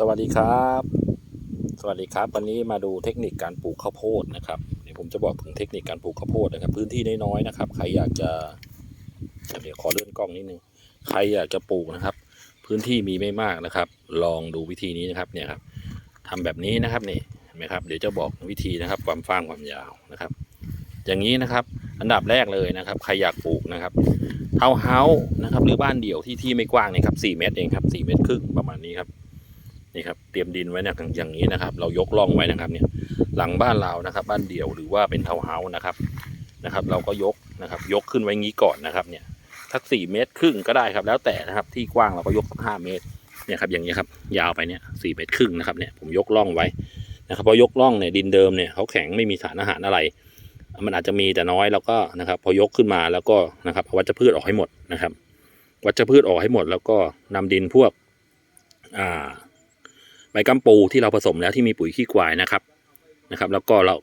สวัสดีครับ สวัสดีครับ วันนี้มาดูเทคนิคการปลูกข้าวโพดนะครับเดี๋ยวผมจะบอกถึงเทคนิคการปลูกข้าวโพดนะครับ พื้นที่น้อยๆนะครับ ใครอยากจะเดี๋ยวขอเลื่อนกล้องนิดนึง ใครอยากจะปลูกนะครับ พื้นที่มีไม่มากนะครับ ลองดูวิธีนี้นะครับ เนี่ยครับทำแบบนี้นะครับนี่เห็นไหมครับ เดี๋ยวจะบอกวิธีนะครับ ความฟ้างความยาวนะครับ อย่างนี้นะครับ อันดับแรกเลยนะครับ ใครอยากปลูกนะครับเฮาเฮานะครับ หรือบ้านเดี่ยวที่ที่ไม่กว้างเนี่ยครับสี่เมตรเองครับสี่เมตรครึ่งประมาณนี้ครับ นี่ครับเตรียมดินไว้นะอย่างนี้นะครับ เรายกล่องไว้นะครับเนี่ยหลังบ้านเรานะครับ บ้านเดี่ยวหรือว่าเป็นเทาวเฮาส์นะครับนะครับ เราก็ยกนะครับ ยกขึ้นไว้งี้ก่อนนะครับเนี่ยสักสี่เมตรครึ่งก็ได้ครับ แล้วแต่นะครับที่กว้างเราก็ยกสักห้าเมตรเนี่ยครับอย่างนี้ครับยาวไปเนี่ยสี่เมตรครึ่งนะครับเนี่ยผมยกล่องไว้นะครับพอยกล่องเนี่ยดินเดิมเนี่ยเขาแข็งไม่มีสารอาหารอะไร มันอาจจะมีแต่น้อยแล้วก็นะครับ พอยกขึ้นมาแล้วก็นะครับวัชพืชออกให้หมดนะครับ วัชพืชออกให้หมดแล้วก็นำดินพวกอ่า ใบกัมปูที่เราผสมแล้วที่มีปุ๋ยขี้ควายนะครับนะครับ แล้วก็เรา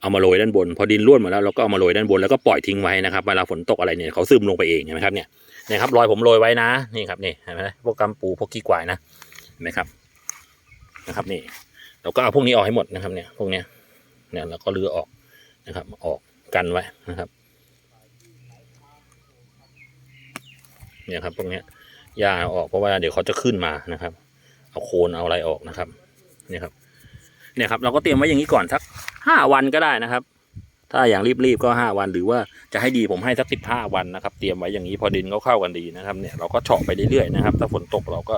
เอามาโรยด้านบน พอดินร่วนหมดแล้วเราก็เอามาโรยด้านบนแล้วก็ปล่อยทิ้งไว้นะครับเวลาฝนตกอะไรเนี่ยเขาซึมลงไปเองเห็นไหมครับเนี่ยนี่ยครับรอยผมโรยไว้นะนี่ครับนี่เห็นไหมพวกกัมปูพวกขี้ควายนะเห็นไหมครับนะครับนี่เราก็เอาพวกนี้ออกให้หมดนะครับเนี่ยพวกเนี้ยเนี่ยเราก็เลือออกนะครับออกกันไว้นะครับเนี่ยครับพวกเนี้ยหญ้าออกเพราะว่าเดี๋ยวเขาจะขึ้นมานะครับ เอาโคนเอาอะไรออกนะครับเนี่ยครับเนี่ยครับ เราก็เตรียมไว้อย่างนี้ก่อนสักห้าวันก็ได้นะครับ ถ้าอย่างรีบๆก็ห้าวันหรือว่าจะให้ดีผมให้สักสิบห้าวันนะครับ เตรียมไว้อย่างนี้พอดินเขาเข้ากันดีนะครับเนี่ยเราก็เฉาะไปเรื่อยๆนะครับ ถ้าฝนตกเราก็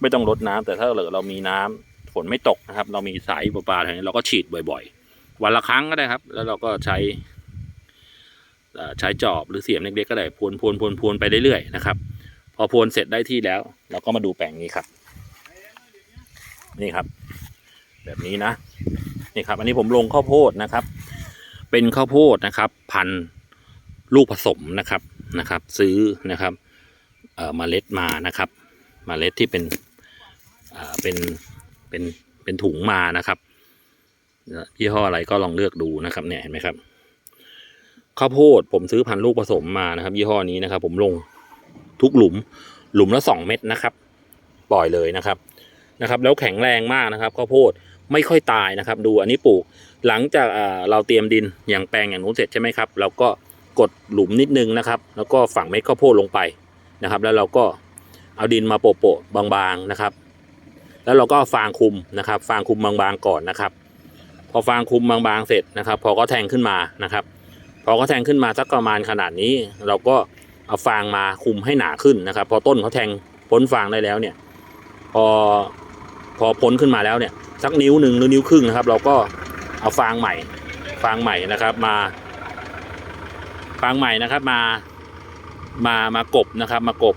ไม่ต้องรดน้ำแต่ถ้าเหลือเรามีน้ำฝนไม่ตกนะครับ เรามีสายประปาอะไรนี้เราก็ฉีดบ่อย ๆ วันละครั้งก็ได้ครับ แล้วเราก็ใช้ใช้จอบหรือเสียมเล็กๆก็ได้พวนพวนพวนพวนไปเรื่อยๆนะครับ พอพวนเสร็จได้ที่แล้ว เราก็มาดูแปลงนี้ครับ นี่ครับ แบบนี้นะนี่ครับ อันนี้ผมลงข้าวโพดนะครับ เป็นข้าวโพดนะครับ พันลูกผสมนะครับนะครับ ซื้อนะครับเอ่อเมล็ดมานะครับเมล็ดที่เป็นเอ่อเป็นเป็นเป็นถุงมานะครับยี่ห้ออะไรก็ลองเลือกดูนะครับ เนี่ยเห็นไหมครับข้าวโพดผมซื้อพันลูกผสมมานะครับ ยี่ห้อนี้นะครับ ผมลงทุกหลุมหลุมละสองเม็ดนะครับ ปล่อยเลยนะครับ นะครับแล้วแข็งแรงมากนะครับข้าวโพดไม่ค่อยตายนะครับ ดูอันนี้ปลูกหลังจากเราเตรียมดินอย่างแปลงอย่างนู้นเสร็จใช่ไหมครับเราก็กดหลุมนิดนึงนะครับ แล้วก็ฝังเม็ดข้าวโพดลงไปนะครับ แล้วเราก็เอาดินมาโปะๆบางๆนะครับ แล้วเราก็ฟางคุมนะครับ ฟางคุมบางๆก่อนนะครับ พอฟางคุมบางๆเสร็จนะครับ พอก็แทงขึ้นมานะครับ พอก็แทงขึ้นมาสักประมาณขนาดนี้ เราก็เอาฟางมาคุมให้หนาขึ้นนะครับ พอต้นเขาแทงพ้นฟางได้แล้วเนี่ย พอ พอพ้นขึ้นมาแล้วเนี่ยสักนิ้วหนึ่งหรือนิ้วครึ่งนะครับ เราก็เอาฟางใหม่ ฟางใหม่นะครับมา ฟางใหม่นะครับมามามากบนะครับ มากบ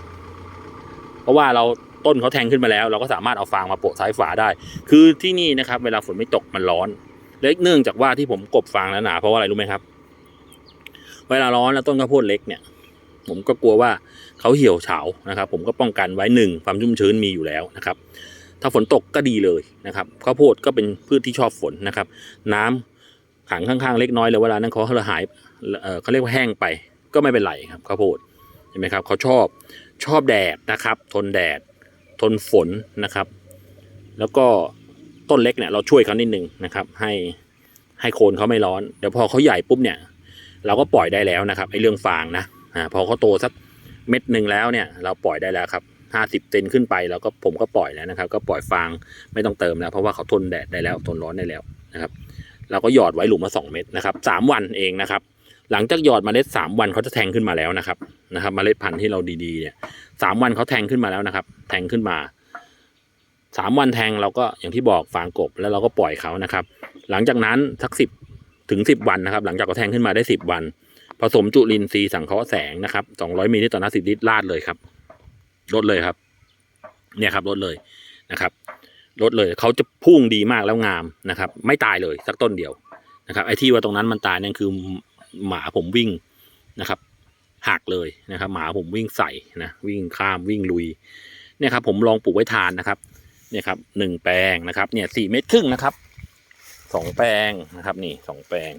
เพราะว่าเราต้นเขาแทงขึ้นมาแล้ว เราก็สามารถเอาฟางมาโปะซ้ายฝาได้ คือที่นี่นะครับ เวลาฝนไม่ตกมันร้อนและเนื่องจากว่าที่ผมกบฟางแล้วหนาเพราะว่าอะไรรู้ไหมครับ เวลาร้อนแล้วต้นข้าวโพดเล็กเนี่ย ผมก็กลัวว่าเขาเหี่ยวเฉานะครับ ผมก็ป้องกันไว้หนึ่งความชุ่มชื้นมีอยู่แล้วนะครับ ถ้าฝนตกก็ดีเลยนะครับข้าวโพดก็เป็นพืชที่ชอบฝนนะครับ น้ำขังข้างๆเล็กน้อยแล้วเวลานั้นเขาระหายเอ่อเขาเรียกว่าแห้งไปก็ไม่เป็นไรครับข้าวโพดเห็นไหมครับเขาชอบชอบแดดนะครับ ทนแดด ทนฝนนะครับ แล้วก็ต้นเล็กเนี่ยเราช่วยเขานิดนึงนะครับ ให้ให้โคนเขาไม่ร้อน เดี๋ยวพอเขาใหญ่ปุ๊บเนี่ย เราก็ปล่อยได้แล้วนะครับไอ้เรื่องฟางนะอ่าพอเขาโตสักเม็ดหนึ่งแล้วเนี่ย เราปล่อยได้แล้วครับ ห้าสิบเซนขึ้นไปแล้วก็ผมก็ปล่อยแล้วนะครับ ก็ปล่อยฟางไม่ต้องเติมแล้วเพราะว่าเขาทนแดดได้แล้วทนร้อนได้แล้วนะครับเราก็หยอดไว้หลุมละสองเม็ดนะครับสามวันเองนะครับหลังจากหยอดเมล็ดสามวันเขาจะแทงขึ้นมาแล้วนะครับนะครับเมล็ดพันธุ์ที่เราดีๆเนี่ยสามวันเขาแทงขึ้นมาแล้วนะครับ แทงขึ้นมาสามวันแทงเราก็อย่างที่บอกฟางกบแล้วเราก็ปล่อยเขานะครับ หลังจากนั้นสักสิบถึงสิบวันนะครับ หลังจากเขาแทงขึ้นมาได้สิบวัน ผสมจุลินทรีย์สังเคราะห์แสงนะครับ200มิลลิลิตรต่อน้ำ10ลิตรราดเลยครับ ลดเลยครับ เนี่ยครับลดเลยนะครับลดเลยเขาจะพุ่งดีมากแล้วงามนะครับ ไม่ตายเลยสักต้นเดียวนะครับ ไอ้ที่ว่าตรงนั้นมันตายนั่นคือหมาผมวิ่งนะครับหักเลยนะครับ หมาผมวิ่งใส่นะวิ่งข้ามวิ่งลุยเนี่ยครับผมลองปลูกไว้ทานนะครับเนี่ยครับหนึ่งแปลงนะครับ เนี่ยสี่เมตรครึ่งนะครับสองแปลงนะครับ นี่สองแปลง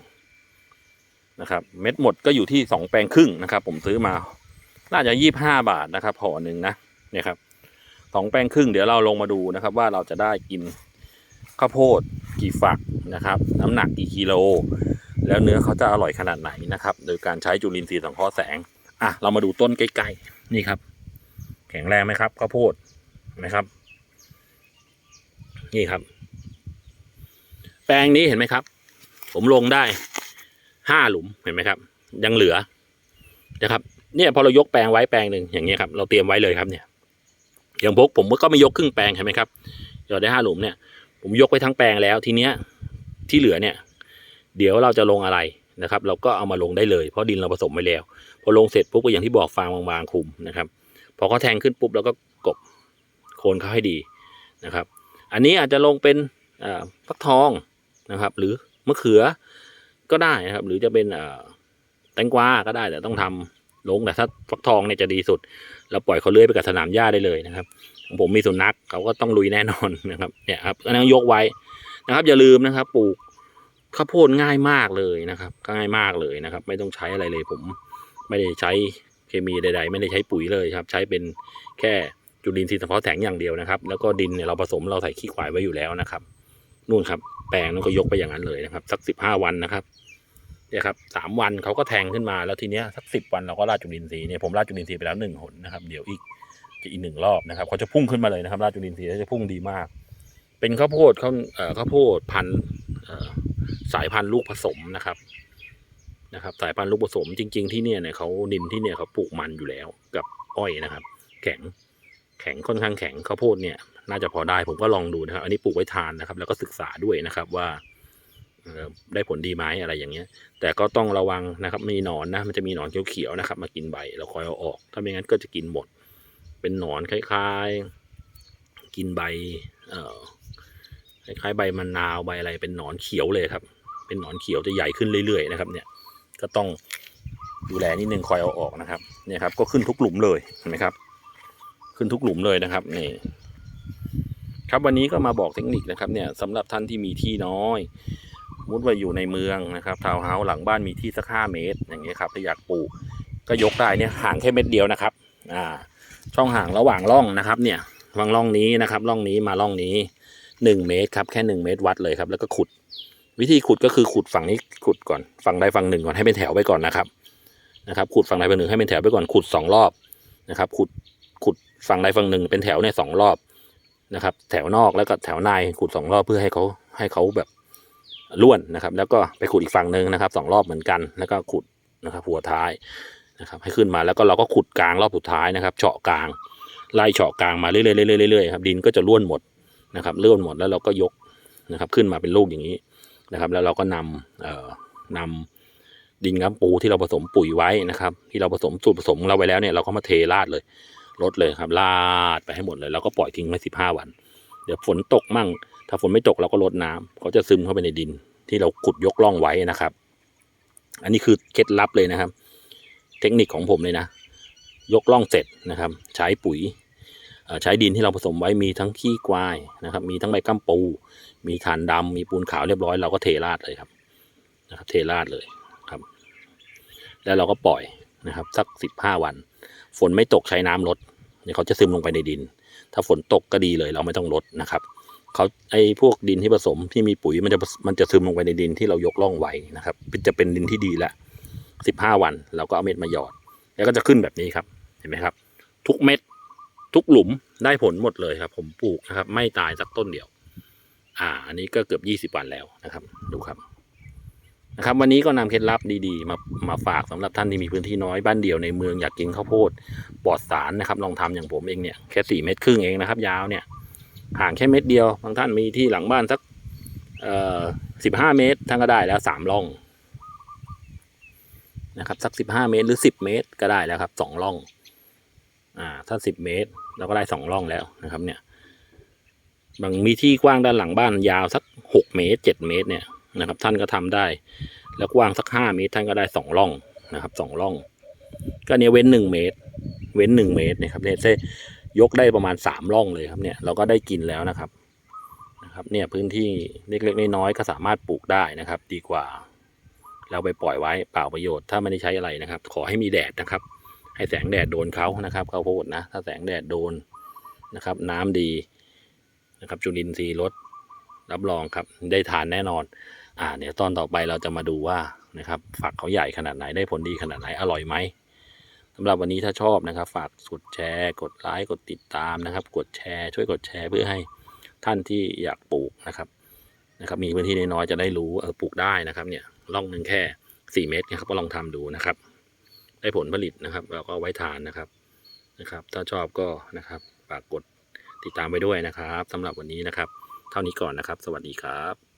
นะครับ เม็ดหมดก็อยู่ที่สองแปลงครึ่งนะครับ ผมซื้อมา น่าจะยี่บห้าบาทนะครับห่อหนึ่งนะเนี่ยครับสองแปลงครึ่งเดี๋ยวเราลงมาดูนะครับ ว่าเราจะได้กินข้าวโพดกี่ฝักนะครับ น้ำหนักกี่กิโล แล้วเนื้อเขาจะอร่อยขนาดไหนนะครับ โดยการใช้จุลินทรีย์สังเคราะห์แสงอะเรามาดูต้นใกล้ๆนี่ครับ แข็งแรงไหมครับข้าวโพดนะครับ นี่ครับ แปลงนี้เห็นไหมครับ ผมลงได้ห้าหลุมเห็นไหมครับ ยังเหลือนะครับ เนี่ยพอเรายกแปลงไว้แปลงหนึ่งอย่างเงี้ยครับเราเตรียมไว้เลยครับเนี่ย อย่างพวกผมก็ไม่ยกครึ่งแปลงเห็นไหมครับหยอดได้ห้าหลุมเนี่ย ผมยกไปทั้งแปลงแล้วทีเนี้ยที่เหลือเนี่ย เดี๋ยวเราจะลงอะไรนะครับ เราก็เอามาลงได้เลยเพราะดินเราผสมไว้แล้ว พอลงเสร็จปุ๊บก็อย่างที่บอกฟางบางๆคุมนะครับ พอเขาแทงขึ้นปุ๊บเราก็กบโคนเขาให้ดีนะครับ อันนี้อาจจะลงเป็นฟักทองนะครับ หรือมะเขือก็ได้นะครับ หรือจะเป็นแตงกวาก็ได้แต่ต้องทำ ลงแต่ถ้าฟักทองเนี่ยจะดีสุด เราปล่อยเขาเลื้อยไปกับสนามหญ้าได้เลยนะครับ ผมมีสุนัขเขาก็ต้องลุยแน่นอนนะครับเนี่ยครับอันนั้นยกไว้นะครับ อย่าลืมนะครับ ปลูกข้าวโพดง่ายมากเลยนะครับง่ายมากเลยนะครับ ไม่ต้องใช้อะไรเลย ผมไม่ได้ใช้เคมีใด ๆ ไม่ได้ใช้ปุ๋ยเลยครับ ใช้เป็นแค่จุลินทรีย์สังเคราะห์แสงอย่างเดียวนะครับ แล้วก็ดินเนี่ยเราผสมเราใส่ขี้ควายไว้อยู่แล้วนะครับนู่นครับ แปลงนั้นก็ยกไปอย่างนั้นเลยนะครับ สักสิบห้าวันนะครับ เนี่ยครับสามวันเขาก็แทงขึ้นมาแล้วทีเนี้ยสักสิบวันเราก็ราดจุลินทรีย์เนี่ยผมราดจุลินทรีย์ไปแล้วหนึ่งหนนะครับเดี๋ยวอีกจะอีกหนึ่งรอบนะครับเขาจะพุ่งขึ้นมาเลยนะครับราดจุลินทรีย์แล้วจะพุ่งดีมาก เป็นข้าวโพดข้าวเอ่อข้าวโพดพันธุ์สายพันธุ์ลูกผสมนะครับนะครับสายพันธุ์ลูกผสมจริง ๆ ที่เนี่ยเนี่ยเขาดินที่เนี่ยเขาปลูกมันอยู่แล้วกับอ้อยนะครับ แข็งแข็งค่อนข้างแข็งข้าวโพดเนี่ยน่าจะพอได้ผมก็ลองดูนะครับ อันนี้ปลูกไว้ทานนะครับ แล้วก็ศึกษาด้วยนะครับว่า ได้ผลดีไหมอะไรอย่างเงี้ย แต่ก็ต้องระวังนะครับมีหนอนนะมันจะมีหนอนเขียวๆนะครับ มากินใบเราคอยเอาออก ถ้าไม่งั้นก็จะกินหมด เป็นหนอนคล้ายๆ กินใบเอ่อคล้ายๆใบมะนาวใบอะไรเป็นหนอนเขียวเลยครับ เป็นหนอนเขียวจะใหญ่ขึ้นเรื่อยๆนะครับ เนี่ยก็ต้องดูแลนิดนึงคอยเอาออกนะครับเนี่ยครับ ก็ขึ้นทุกหลุมเลยเห็นไหมครับ ขึ้นทุกหลุมเลยนะครับนี่ครับวันนี้ก็มาบอกเทคนิคนะครับเนี่ยสำหรับท่านที่มีที่น้อย มุดว่าอยู่ในเมืองนะครับทาวน์เฮาส์หลังบ้านมีที่สักห้าเมตร อย่างเงี้ยครับถ้าอยากปลูกก็ยกได้เนี่ยห่างแค่เม็ดเดียวนะครับอ่าช่องห่างระหว่างร่องนะครับ เนี่ยวางร่องนี้นะครับร่องนี้มาร่องนี้หนึ่งเมตรครับแค่หนึ่งเมตรวัดเลยครับ แล้วก็ขุด วิธีขุดก็คือขุดฝั่งนี้ขุดก่อนฝั่งใดฝั่งหนึ่งก่อนให้เป็นแถวไปก่อนนะครับนะครับ ขุดฝั่งใดฝั่งหนึ่งให้เป็นแถวไปก่อนขุดสองรอบนะครับ ขุดขุดฝั่งใดฝั่งหนึ่งเป็นแถวเนี่ยสองรอบนะครับ แถวนอกแล้วก็แถวในขุดสองรอบเพื่อให้เขาให้เขาแบบ ล้วนนะครับ แล้วก็ไปขุดอีกฝั่งหนึ่งนะครับสองรอบเหมือนกันแล้วก็ขุดนะครับหัวท้ายนะครับ ให้ขึ้นมาแล้วก็เราก็ขุดกลางรอบสุดท้ายนะครับ เฉาะกลางไล่เฉาะกลางมาเรื่อยๆเรื่อยๆเรื่อยๆครับดินก็จะล้วนหมดนะครับล้วนหมดแล้วเราก็ยกนะครับ ขึ้นมาเป็นลูกอย่างนี้นะครับ แล้วเราก็นำเอ่อนำดินกับปูที่เราผสมปุ๋ยไว้นะครับ ที่เราผสมสูตรผสมเราไว้แล้วเนี่ยเราก็มาเทราดเลยลดเลยครับราดไปให้หมดเลย แล้วก็ปล่อยทิ้งไว้สิบห้าวัน เดี๋ยวฝนตกมั่ง ถ้าฝนไม่ตกเราก็ลดน้ำเขาจะซึมเข้าไปในดิน ที่เราขุดยกล่องไว้นะครับ อันนี้คือเคล็ดลับเลยนะครับ เทคนิคของผมเลยนะ ยกล่องเสร็จนะครับ ใช้ปุ๋ยใช้ดินที่เราผสมไว้มีทั้งขี้ควายนะครับ มีทั้งใบกัมปู มีถ่านดำมีปูนขาวเรียบร้อยเราก็เทราดเลยครับนะครับ เทราดเลยครับ แล้วเราก็ปล่อยนะครับ สักสิบห้าวัน ฝนไม่ตกใช้น้ำลดเดี๋ยเขาจะซึมลงไปในดิน ถ้าฝนตกก็ดีเลยเราไม่ต้องลดนะครับ เขาไอ้พวกดินที่ผสมที่มีปุ๋ยมันจะมันจะซึมลงไปในดินที่เรายกล่องไว้นะครับจะเป็นดินที่ดีละสิบห้าวันเราก็เอาเม็ดมาหยอด แล้วก็จะขึ้นแบบนี้ครับเห็นไหมครับ ทุกเม็ดทุกหลุมได้ผลหมดเลยครับ ผมปลูกนะครับ ไม่ตายสักต้นเดียว อ่า อันนี้ก็เกือบยี่สิบวันแล้วนะครับ ดูครับนะครับ วันนี้ก็นำเคล็ดลับดีๆ มามาฝากสำหรับท่านที่มีพื้นที่น้อยบ้านเดี่ยวในเมืองอยากกินข้าวโพดปลอดสารนะครับ ลองทำอย่างผมเองเนี่ยแค่สี่เม็ดครึ่งเองนะครับ ยาวเนี่ย ห่างแค่เม็ดเดียว บางท่านมีที่หลังบ้านสักสิบห้าเมตรท่านก็ได้แล้วสามร่องนะครับสักสิบห้าเมตรหรือสิบเมตรก็ได้แล้วครับสองร่องอ่าถ้าสิบเมตรเราก็ได้สองร่องแล้วนะครับ เนี่ย บางมีที่กว้างด้านหลังบ้านยาวสักหกเมตรเจ็ดเมตรเนี่ยนะครับ ท่านก็ทำได้ แล้วกว้างสักห้าเมตรท่านก็ได้สองร่องนะครับสองร่อง ก็เนี่ยเว้นหนึ่งเมตร เว้นหนึ่งเมตรนะครับเนี่ยเส ยกได้ประมาณสามร่องเลยครับเนี่ยเราก็ได้กินแล้วนะครับนะครับเนี่ยพื้นที่เล็กๆน้อยๆก็สามารถปลูกได้นะครับ ดีกว่า เราไปปล่อยไว้เปล่าประโยชน์ถ้าไม่ได้ใช้อะไรนะครับ ขอให้มีแดดนะครับ ให้แสงแดดโดนเขานะครับข้าวโพดนะถ้าแสงแดดโดนนะครับ น้ำดีนะครับ จุลินทรีย์ลดรับรองครับได้ทานแน่นอน อ่าเดี๋ยวตอนต่อไปเราจะมาดูว่านะครับฝักเขาใหญ่ขนาดไหนได้ผลดีขนาดไหนอร่อยไหม สำหรับวันนี้ถ้าชอบนะครับ ฝากกดแชร์ กดไลค์กดติดตามนะครับ กดแชร์ช่วยกดแชร์เพื่อให้ท่านที่อยากปลูกนะครับนะครับ มีพื้นที่น้อยๆจะได้รู้เออปลูกได้นะครับ เนี่ยร่องหนึ่งแค่สี่เมตรนะครับก็ลองทำดูนะครับ ได้ผลผลิตนะครับเราก็ไว้ทานนะครับนะครับ ถ้าชอบก็นะครับฝากกดติดตามไว้ด้วยนะครับสำหรับวันนี้นะครับ เท่านี้ก่อนนะครับ สวัสดีครับ